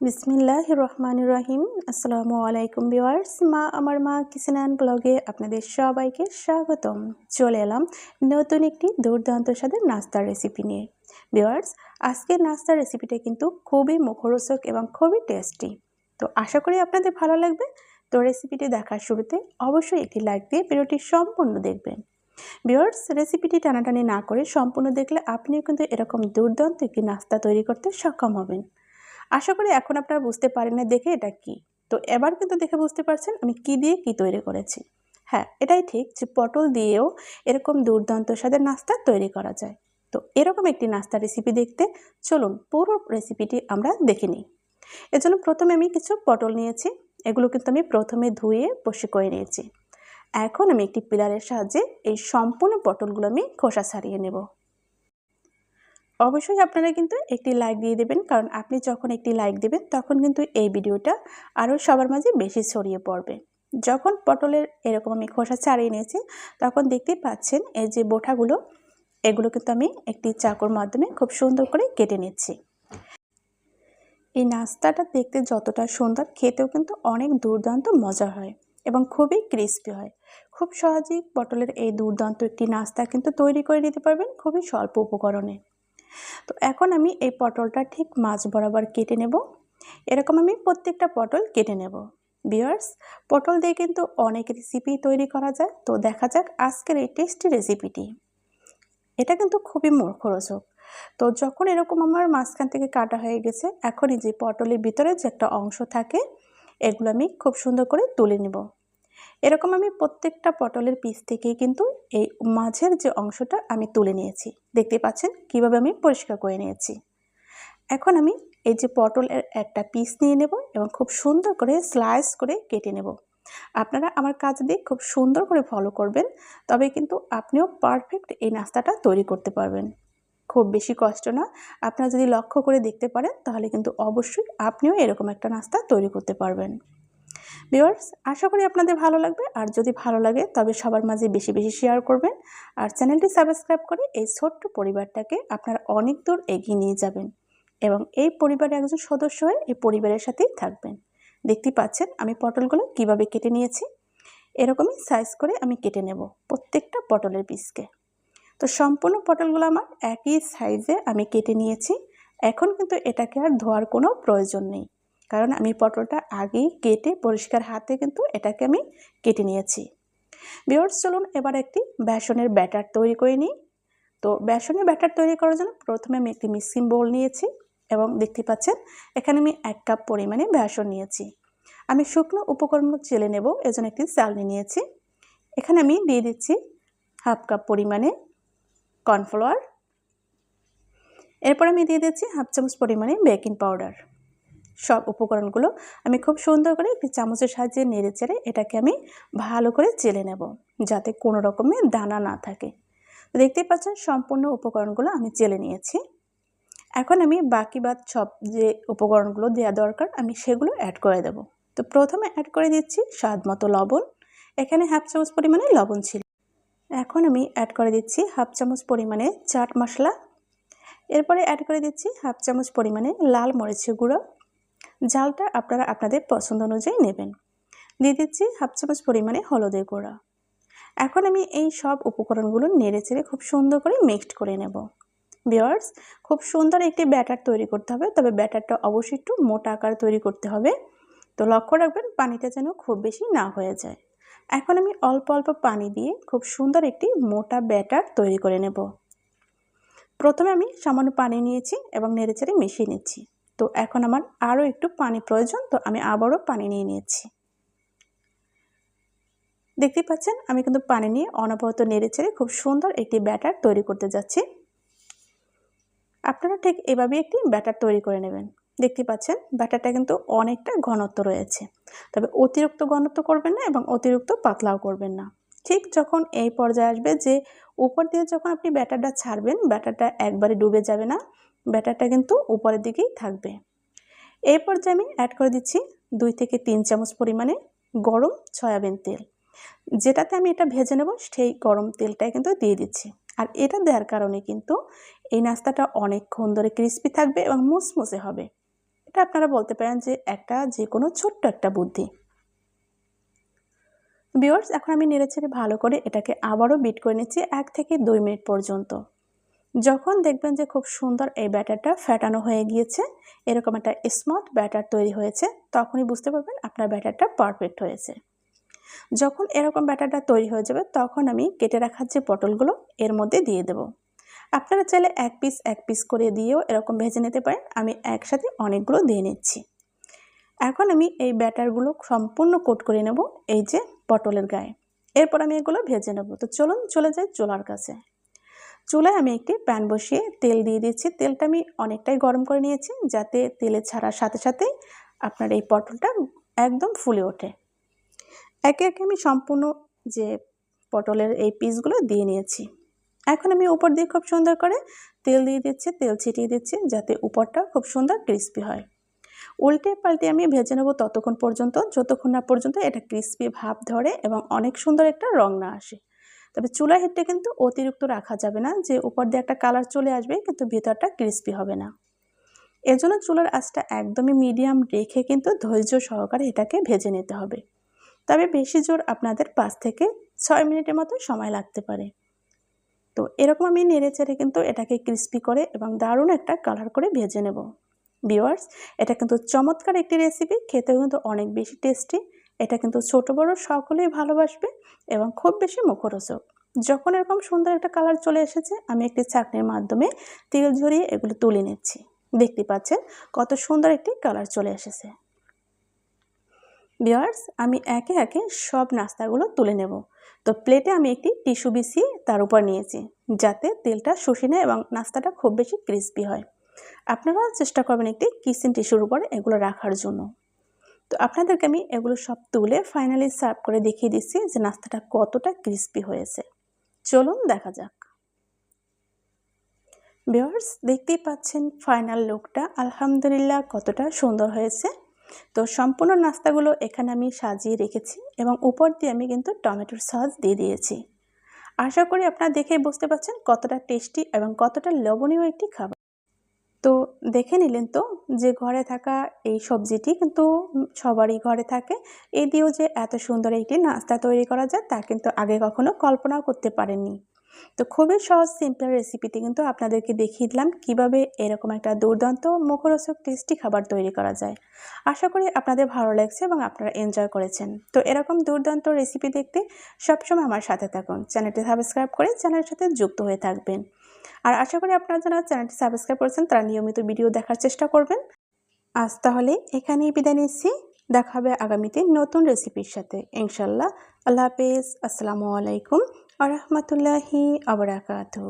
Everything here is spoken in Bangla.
বিসমিল্লাহ রহমান রহিম আসসালামু আলাইকুম বিওয়ার্স মা আমার মা অ্যান্ড ব্লগে আপনাদের সবাইকে স্বাগতম। চলে এলাম নতুন একটি দুর্দান্ত স্বাদের নাস্তার রেসিপি নিয়ে। ভিওয়ার্স আজকের নাস্তার রেসিপিটা কিন্তু খুবই মুখরোচক এবং খুবই টেস্টি তো আশা করি আপনাদের ভালো লাগবে। তো রেসিপিটি দেখার শুরুতে অবশ্যই একটি লাইক দিয়ে ভিডিওটি সম্পূর্ণ দেখবেন। ভিওয়ার্স রেসিপিটি টানাটানি না করে সম্পূর্ণ দেখলে আপনিও কিন্তু এরকম দুর্দান্ত একটি নাস্তা তৈরি করতে সক্ষম হবেন। আশা করি এখন আপনারা বুঝতে পারেন না দেখে এটা কি। তো এবার কিন্তু দেখে বুঝতে পারছেন আমি কি দিয়ে কি তৈরি করেছি। হ্যাঁ এটাই ঠিক যে পটল দিয়েও এরকম দুর্দান্ত স্বাদের নাস্তা তৈরি করা যায়। তো এরকম একটি নাস্তা রেসিপি দেখতে চলুন পুরো রেসিপিটি আমরা দেখে নিই। এজন্য প্রথমে আমি কিছু পটল নিয়েছি, এগুলো কিন্তু আমি প্রথমে ধুয়ে বসে করে নিয়েছি। এখন আমি একটি পিলারের সাহায্যে এই সম্পূর্ণ পটলগুলো আমি খোসা ছাড়িয়ে নেব। অবশ্যই আপনারা কিন্তু একটি লাইক দিয়ে দেবেন। কারণ আপনি যখন একটি লাইক দেবেন, তখন কিন্তু এই ভিডিওটা আরও সবার মাঝে বেশি ছড়িয়ে পড়বে। যখন পটলের এরকম আমি খোসা ছাড়িয়ে নিয়েছি, তখন দেখতেই পাচ্ছেন এই যে বোঠাগুলো, এগুলো কিন্তু আমি একটি চাকুর মাধ্যমে খুব সুন্দর করে কেটে নিচ্ছি। এই নাস্তাটা দেখতে যতটা সুন্দর, খেতেও কিন্তু অনেক দুর্দান্ত মজা হয় এবং খুবই ক্রিস্পি হয়। খুব সহজেই পটলের এই দুর্দান্ত একটি নাস্তা কিন্তু তৈরি করে নিতে পারবেন খুবই স্বল্প উপকরণে। তো এখন আমি এই পটলটা ঠিক মাছ বরাবর কেটে নেব। এরকম আমি প্রত্যেকটা পটল কেটে নেব। বিয়ার্স পটল দিয়ে কিন্তু অনেক রেসিপি তৈরি করা যায়। তো দেখা যাক আজকের এই টেস্টি রেসিপিটি এটা কিন্তু খুবই মুখরোচক। তো যখন এরকম আমার মাঝখান থেকে কাটা হয়ে গেছে, এখনই যে পটলের ভিতরে যে একটা অংশ থাকে, এগুলো আমি খুব সুন্দর করে তুলে নেব। এরকম আমি প্রত্যেকটা পটলের পিস থেকেই কিন্তু এই মাঝের যে অংশটা আমি তুলে নিয়েছি। দেখতে পাচ্ছেন কীভাবে আমি পরিষ্কার করে নিয়েছি। এখন আমি এই যে পটলের একটা পিস নিয়ে নেব এবং খুব সুন্দর করে স্লাইস করে কেটে নেব। আপনারা আমার কাজ দিয়ে খুব সুন্দর করে ফলো করবেন, তবে কিন্তু আপনিও পারফেক্ট এই নাস্তাটা তৈরি করতে পারবেন। খুব বেশি কষ্ট না। আপনারা যদি লক্ষ্য করে দেখতে পারেন, তাহলে কিন্তু অবশ্যই আপনিও এরকম একটা নাস্তা তৈরি করতে পারবেন। ভিওয়ার্স আশা করি আপনাদের ভালো লাগবে। আর যদি ভালো লাগে, তবে সবার মাঝে বেশি বেশি শেয়ার করবেন। আর চ্যানেলটি সাবস্ক্রাইব করে এই ছোট্ট পরিবারটাকে আপনারা অনেক দূর এগিয়ে নিয়ে যাবেন এবং এই পরিবারের একজন সদস্য হয়ে এই পরিবারের সাথেই থাকবেন। দেখতে পাচ্ছেন আমি পটলগুলো কীভাবে কেটে নিয়েছি। এরকমই সাইজ করে আমি কেটে নেব প্রত্যেকটা পটলের পিসকে তো সম্পূর্ণ পটলগুলো আমার একই সাইজে আমি কেটে নিয়েছি। এখন কিন্তু এটাকে আর ধোয়ার কোনো প্রয়োজন নেই। কারণ আমি পটলটা আগেই কেটে পরিষ্কার হাতে কিন্তু এটাকে আমি কেটে নিয়েছি। বিয়র্স, চলুন এবার একটি বেসনের ব্যাটার তৈরি করে নিই। তো বেসনের ব্যাটার তৈরি করার জন্য প্রথমে আমি একটি মিক্সিং বোল নিয়েছি এবং দেখতে পাচ্ছেন, এখানে আমি এক কাপ পরিমাণে বেসন নিয়েছি। আমি শুকনো উপকরণ চেলে নেব, এজন্য একটি চালনি নিয়েছি। এখানে আমি দিয়ে দিচ্ছি হাফ কাপ পরিমাণে কর্নফ্লাওয়ার। এরপর আমি দিয়ে দিচ্ছি হাফ চামচ পরিমাণে বেকিং পাউডার। সব উপকরণগুলো আমি খুব সুন্দর করে একটি চামচের সাহায্যে নেড়ে চেড়ে এটাকে আমি ভালো করে চেলে নেব, যাতে কোনো রকমের দানা না থাকে। দেখতেই পাচ্ছেন সম্পূর্ণ উপকরণগুলো আমি চেলে নিয়েছি। এখন আমি বাকি বাদ সব যে উপকরণগুলো দেওয়া দরকার আমি সেগুলো অ্যাড করে দেব। তো প্রথমে অ্যাড করে দিচ্ছি স্বাদ মতো লবণ। এখানে হাফ চামচ পরিমাণে লবণ ছিল। এখন আমি অ্যাড করে দিচ্ছি হাফ চামচ পরিমাণে চাট মশলা। এরপরে অ্যাড করে দিচ্ছি হাফ চামচ পরিমাণে লাল মরিচের গুঁড়ো। ঝালটা আপনারা আপনাদের পছন্দ অনুযায়ী নেবেন। দিয়ে দিচ্ছি হাফ চামচ পরিমাণে হলুদের গুঁড়া। এখন আমি এই সব উপকরণগুলো নেড়ে চেড়ে খুব সুন্দর করে মিক্সড করে নেব। বিয়ার্স খুব সুন্দর একটি ব্যাটার তৈরি করতে হবে, তবে ব্যাটারটা অবশ্যই একটু মোটা আকার তৈরি করতে হবে। তো লক্ষ্য রাখবেন, পানিটা যেন খুব বেশি না হয়ে যায়। এখন আমি অল্প অল্প পানি দিয়ে খুব সুন্দর একটি মোটা ব্যাটার তৈরি করে নেব। প্রথমে আমি সামান্য পানি নিয়েছি এবং নেড়েচেড়ে মিশিয়ে নিচ্ছি। তো এখন আমার আরও একটু পানি প্রয়োজন, তো আমি আবারও পানি নিয়ে নিয়েছি। দেখতে পাচ্ছেন, আমি কিন্তু পানি নিয়ে অনবরত নেড়ে ছেড়ে খুব সুন্দর একটি ব্যাটার তৈরি করতে যাচ্ছি। আপনারা ঠিক এভাবেই একটি ব্যাটার তৈরি করে নেবেন। দেখতে পাচ্ছেন, ব্যাটারটা কিন্তু অনেকটা ঘনত্ব রয়েছে। তবে অতিরিক্ত ঘনত্ব করবেন না এবং অতিরিক্ত পাতলাও করবেন না। ঠিক যখন এই পর্যায়ে আসবে যে উপর দিয়ে যখন আপনি ব্যাটারটা ছাড়বেন, ব্যাটারটা একবারে ডুবে যাবে না। ব্যাটারটা কিন্তু উপরের দিকেই থাকবে। এই পর্যায়ে আমি অ্যাড করে দিচ্ছি দুই থেকে তিন চামচ পরিমাণে গরম সয়াবিন তেল। যেটাতে আমি এটা ভেজে নেব, সেই গরম তেলটাই কিন্তু দিয়ে দিচ্ছি। আর এটা দেওয়ার কারণে কিন্তু এই নাস্তাটা অনেকক্ষণ ধরে ক্রিস্পি থাকবে এবং মুসমুসে হবে। এটা আপনারা বলতে পারেন যে একটা যে কোনো ছোট্ট একটা বুদ্ধি। বিয়ার্স এখন আমি নেড়েচেড়ে ভালো করে এটাকে আবারও বিট করে নিচ্ছি এক থেকে দুই মিনিট পর্যন্ত। যখন দেখবেন যে খুব সুন্দর এই ব্যাটারটা ফ্যাটানো হয়ে গিয়েছে, এরকম একটা স্মুথ ব্যাটার তৈরি হয়েছে, তখনই বুঝতে পারবেন আপনার ব্যাটারটা পারফেক্ট হয়েছে। যখন এরকম ব্যাটারটা তৈরি হয়ে যাবে, তখন আমি কেটে রাখার যে পটলগুলো, এর মধ্যে দিয়ে দেব। আপনারা চাইলে এক পিস এক পিস করে দিয়েও এরকম ভেজে নিতে পারেন, আমি একসাথে অনেকগুলো দিয়ে নিচ্ছি। এখন আমি এই ব্যাটারগুলো সম্পূর্ণ কোট করে নেব, এই যে পটলের গায়ে। এরপর আমি এগুলো ভেজে নেব। তো চলুন, চলে যাই চোলার কাছে। চুলায় আমি একটি প্যান বসিয়ে তেল দিয়ে দিচ্ছি। তেলটা আমি অনেকটাই গরম করে নিয়েছি যাতে তেলে ছাড়ার সাথে সাথেই আপনার এই পটলটা একদম ফুলে ওঠে। একে একে আমি সম্পূর্ণ যে পটলের এই পিসগুলো দিয়ে নিয়েছি। এখন আমি উপর দিয়ে খুব সুন্দর করে তেল দিয়ে দিচ্ছি, তেল ছিটিয়ে দিচ্ছি যাতে উপরটা খুব সুন্দর ক্রিস্পি হয়। উল্টে পাল্টে আমি ভেজে নেব ততক্ষণ পর্যন্ত, যতক্ষণ না পর্যন্ত এটা ক্রিস্পি ভাব ধরে এবং অনেক সুন্দর একটা রং না আসে। তবে চুলা হিটটা কিন্তু অতিরিক্ত রাখা যাবে না, যে উপর দিয়ে একটা কালার চলে আসবে কিন্তু ভেতরটা ক্রিস্পি হবে না। এজন্য চুলার আঁচটা একদমই মিডিয়াম রেখে কিন্তু ধৈর্য সহকারে এটাকে ভেজে নিতে হবে। তবে বেশি জোর আপনাদের পাঁচ থেকে ছয় মিনিটের মতো সময় লাগতে পারে। তো এরকম আমি নেড়ে চেড়ে কিন্তু এটাকে ক্রিস্পি করে এবং দারুণ একটা কালার করে ভেজে নেব। ভিওয়ার্স এটা কিন্তু চমৎকার একটি রেসিপি খেতেও কিন্তু অনেক বেশি টেস্টি এটা কিন্তু ছোট বড় সকলেই ভালোবাসবে এবং খুব বেশি মুখরোচক। যখন এরকম সুন্দর একটা কালার চলে এসেছে, আমি একটি চাকনির মাধ্যমে তেল ঝরিয়ে এগুলো তুলে নিচ্ছি। দেখতে পাচ্ছেন কত সুন্দর একটি কালার চলে এসেছে। বিয়ার্স আমি একে একে সব নাস্তাগুলো তুলে নেব। তো প্লেটে আমি একটি টিস্যু বিছিয়ে তার উপর নিয়েছি, যাতে তেলটা শুষে নেয় এবং নাস্তাটা খুব বেশি ক্রিস্পি হয়। আপনারা চেষ্টা করবেন একটি কিচেন টিস্যুর উপরে এগুলো রাখার জন্য। তো আপনাদেরকে আমি এগুলো সব তুলে ফাইনালি সার্ভ করে দেখিয়ে দিচ্ছি যে নাস্তাটা কতটা ক্রিস্পি হয়েছে। চলুন দেখা যাক। বিয়ার্স দেখতেই পাচ্ছেন ফাইনাল লুকটা আলহামদুলিল্লাহ, কতটা সুন্দর হয়েছে। তো সম্পূর্ণ নাস্তাগুলো এখানে আমি সাজিয়ে রেখেছি এবং উপর দিয়ে আমি কিন্তু টমেটোর সস দিয়ে দিয়েছি। আশা করি আপনারা দেখে বুঝতে পারছেন কতটা টেস্টি এবং কতটা লবণীয় একটি খাবার। তো দেখে নিলেন তো যে ঘরে থাকা এই সবজিটি কিন্তু সবারই ঘরে থাকে। এই দিয়েও যে এত সুন্দর একটি নাস্তা তৈরি করা যায় তা কিন্তু আগে কখনো কল্পনাও করতে পারেননি। তো খুবই সহজ সিম্পল রেসিপিটি কিন্তু আপনাদেরকে দেখিয়ে দিলাম কীভাবে এরকম একটা দুর্দান্ত মুখরোচক টেস্টি খাবার তৈরি করা যায়। আশা করি আপনাদের ভালো লাগছে এবং আপনারা এনজয় করেছেন। তো এরকম দুর্দান্ত রেসিপি দেখতে সবসময় আমার সাথে থাকুন। চ্যানেলটি সাবস্ক্রাইব করে চ্যানেলের সাথে যুক্ত হয়ে থাকবেন। আর আশা করি আপনারা যারা চ্যানেলটি সাবস্ক্রাইব করেছেন, তারা নিয়মিত ভিডিও দেখার চেষ্টা করবেন। আজ তাহলে এখানেই বিদায় নিচ্ছি। দেখা হবে আগামীতে নতুন রেসিপির সাথে। ইনশাল্লাহ আল্লাহ হাফেজ। আসসালামু আলাইকুম। আ রহমতুল্লাহি আবরাকাতু